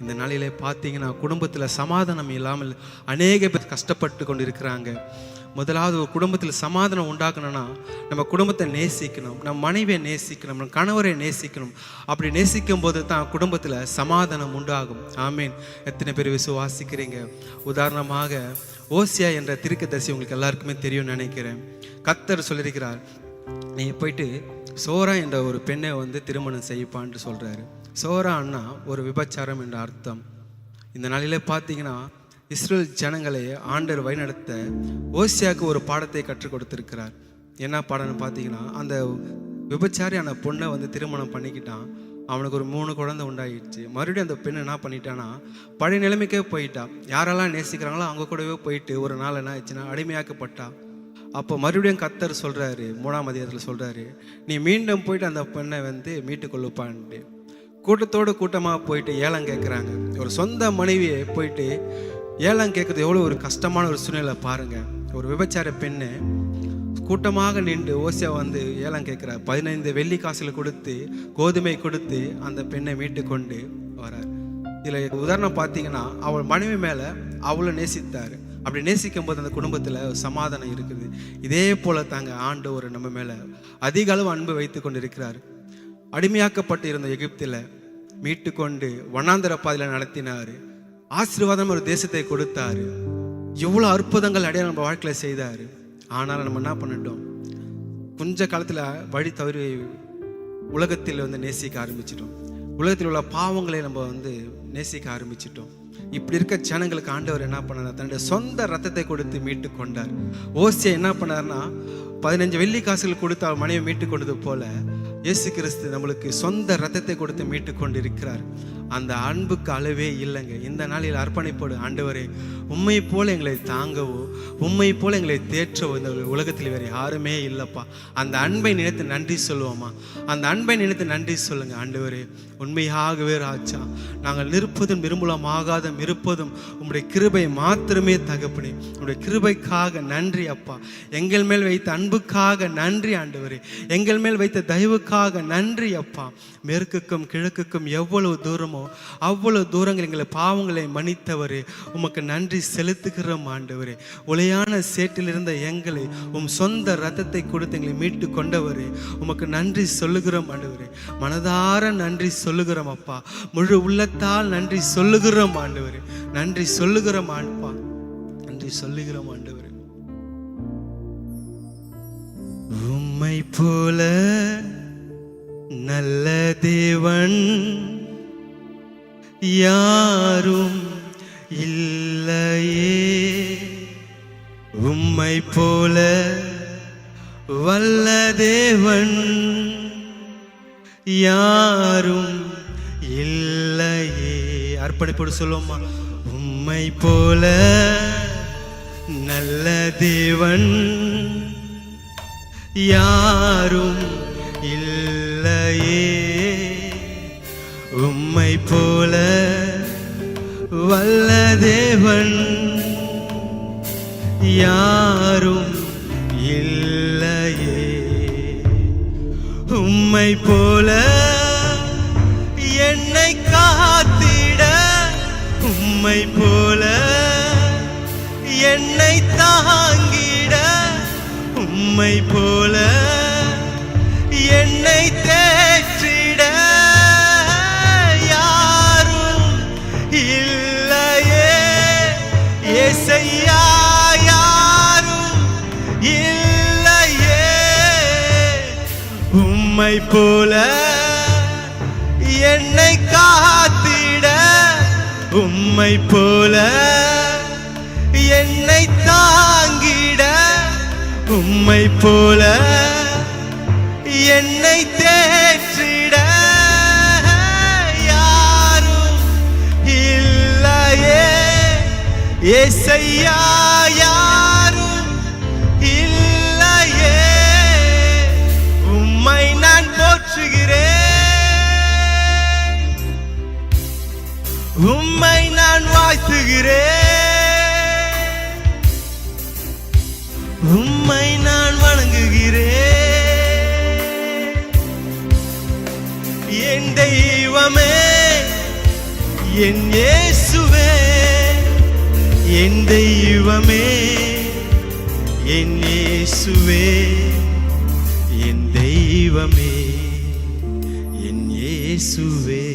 இந்த நாளிலே பார்த்தீங்கன்னா குடும்பத்தில் சமாதானம் இல்லாமல் அநேக பேர் கஷ்டப்பட்டு கொண்டு இருக்கிறாங்க முதலாவது ஒரு குடும்பத்தில் சமாதானம் உண்டாக்கணும்னா நம்ம குடும்பத்தை நேசிக்கணும். நம்ம மனைவியை நேசிக்கணும் நம்ம கணவரை நேசிக்கணும். அப்படி நேசிக்கும் போது தான் குடும்பத்தில் சமாதானம் உண்டாகும். ஆமீன். எத்தனை பேர் விசுவாசிக்கிறீங்க? உதாரணமாக ஓசியா என்ற திருக்கதரிசி உங்களுக்கு எல்லாருக்குமே தெரியும்னு நினைக்கிறேன். கத்தர் சொல்லியிருக்கிறார் நீ போயிட்டு சோரா என்ற ஒரு பெண்ணை வந்து திருமணம் செய்ப்பான்னு சொல்கிறாரு சோரா அண்ணா ஒரு விபச்சாரம் என்ற அர்த்தம். இந்த நாளில் பார்த்தீங்கன்னா இஸ்ரேல் ஜனங்களை ஆண்டர் வழிநடத்த ஓசியாவுக்கு ஒரு பாடத்தை கற்றுக் கொடுத்துருக்கிறார். என்ன பாடம்னு பார்த்தீங்கன்னா அந்த விபச்சாரியான பொண்ணை வந்து திருமணம் பண்ணிக்கிட்டான். அவனுக்கு ஒரு மூணு குழந்தை உண்டாயிடுச்சு. மறுபடியும் அந்த பெண் என்ன பண்ணிட்டான்னா பழைய நிலைமைக்கே போயிட்டான் யாரெல்லாம் நேசிக்கிறாங்களோ அவங்க கூடவே போயிட்டு ஒரு நாள் என்ன ஆயிடுச்சுன்னா அடிமையாக்கப்பட்டான் அப்போ மறுபடியும் கத்தர் சொல்கிறாரு மூணாம் அதிகாரத்தில் சொல்கிறாரு நீ மீண்டும் போயிட்டு அந்த பெண்ணை வந்து மீட்டுக்கொள்ளுப்பான்ட்டு. கூட்டத்தோடு கூட்டமாக போயிட்டு ஏலம் கேட்குறாங்க ஒரு சொந்த மனைவியை போயிட்டு ஏலம் கேட்குறது எவ்வளோ ஒரு கஷ்டமான ஒரு சூழ்நிலை பாருங்கள் ஒரு விபச்சார பெண்ணு கூட்டமாக நின்று ஓசியா வந்து ஏலம் கேட்குறார் பதினைந்து வெள்ளி காசில் கொடுத்து கோதுமை கொடுத்து அந்த பெண்ணை மீட்டு கொண்டு வரார். இதில் உதாரணம் பார்த்தீங்கன்னா அவள் மனைவி மேலே அவ்வளோ நேசித்தார். அப்படி நேசிக்கும் போது அந்த குடும்பத்தில் சமாதானம் இருக்குது. இதே போல தாங்க ஆண்டு ஒரு நம்ம மேலே அதிக அளவு அன்பு வைத்து கொண்டு இருக்கிறார் அடிமையாக்கப்பட்டு இருந்த எகிப்தில் மீட்டு கொண்டு வண்ணாந்திர பாதையில் நடத்தினார். ஆசீர்வாதம் ஒரு தேசத்தை கொடுத்தாரு. எவ்வளோ அற்புதங்கள் அடைய நம்ம வாழ்க்கையில் செய்தார். ஆனாலும் நம்ம என்ன பண்ணிட்டோம்? கொஞ்ச காலத்தில் வழி தவறி உலகத்தில் வந்து நேசிக்க ஆரம்பிச்சிட்டோம். உலகத்தில் உள்ள பாவங்களை நம்ம வந்து நேசிக்க ஆரம்பிச்சிட்டோம். இப்படி இருக்க ஜனங்களுக்கு ஆண்டவர் என்ன பண்ணார்? தன்னுடைய சொந்த ரத்தத்தை கொடுத்து மீட்டு கொண்டார். ஓசியா என்ன பண்ணார்னா பதினஞ்சு வெள்ளி காசுகள் கொடுத்து அவர் மனைவி மீட்டு கொண்டது போல இயேசு கிறிஸ்து நம்மளுக்கு சொந்த ரத்தத்தை கொடுத்து மீட்டு கொண்டு இருக்கிறார் அந்த அன்புக்கு அளவே இல்லைங்க. இந்த நாளில் அர்ப்பணிப்போடு ஆண்டவரே உண்மை போல எங்களை தாங்கவோ உண்மை போல எங்களை தேற்றவோ இந்த உலகத்தில் வேறு யாருமே இல்லைப்பா. அந்த அன்பை நினைத்து நன்றி சொல்லுவோமா? அந்த அன்பை நினைத்து நன்றி சொல்லுங்க ஆண்டவரே. உண்மையாகவே ராஜா நாங்கள் நிற்பதும் விரும்பலமாகாதும் இருப்பதும் உங்களுடைய கிருபை மாத்திரமே தகப்பனே. உங்களுடைய கிருபைக்காக நன்றி அப்பா. எங்கள் மேல் வைத்த அன்புக்காக நன்றி ஆண்டவரே. எங்கள் மேல் வைத்த தயவுக்காக நன்றி அப்பா. மேற்குக்கும் கிழக்குக்கும் எவ்வளவு தூரமோ அவ்வளோ தூரங்கள் எங்களை பாவங்களை மன்னித்தவர் உமக்கு நன்றி செலுத்துகிறோம் ஆண்டவர். உலையான சேட்டிலிருந்த இருந்த எங்களை உம் சொந்த ரத்தத்தை கொடுத்து எங்களை மீட்டு கொண்டவர் உமக்கு நன்றி சொல்லுகிறோம் ஆண்டவர். மனதார நன்றி சொல்லுகிறோம் அப்பா. முழு உள்ளத்தால் நன்றி சொல்லுகிறோம் ஆண்டவர். நன்றி சொல்லுகிறோம் ஆண்பா நன்றி சொல்லுகிறோம் ஆண்டவர். உம்மை போல நல்ல தேவன் யாரும் இல்லையே. உம்மை போல வல்ல தேவன் யாரும் இல்லையே. அர்ப்பணிப்போடு சொல்லுவோமா உம்மை போல நல்ல தேவன் யாரும் இல்லையே. உம்மை போல வல்ல தேவன் யாரும் இல்லையே. உம்மை போல என்னை காத்திட உம்மை போல என்னை தாங்கிட உம்மை போல என்னை உம்மை போல என்னை காத்திட. உம்மை போல என்னை தாங்கிட. உம்மை போல என்னை தேற்றிட. யாரும் இல்லையே. எசையா நான் வாழ்த்துகிறேன். உம்மை நான் வணங்குகிறேன். என் தெய்வமே என் இயேசுவே என் தெய்வமே என் இயேசுவே என் தெய்வமே என் இயேசுவே.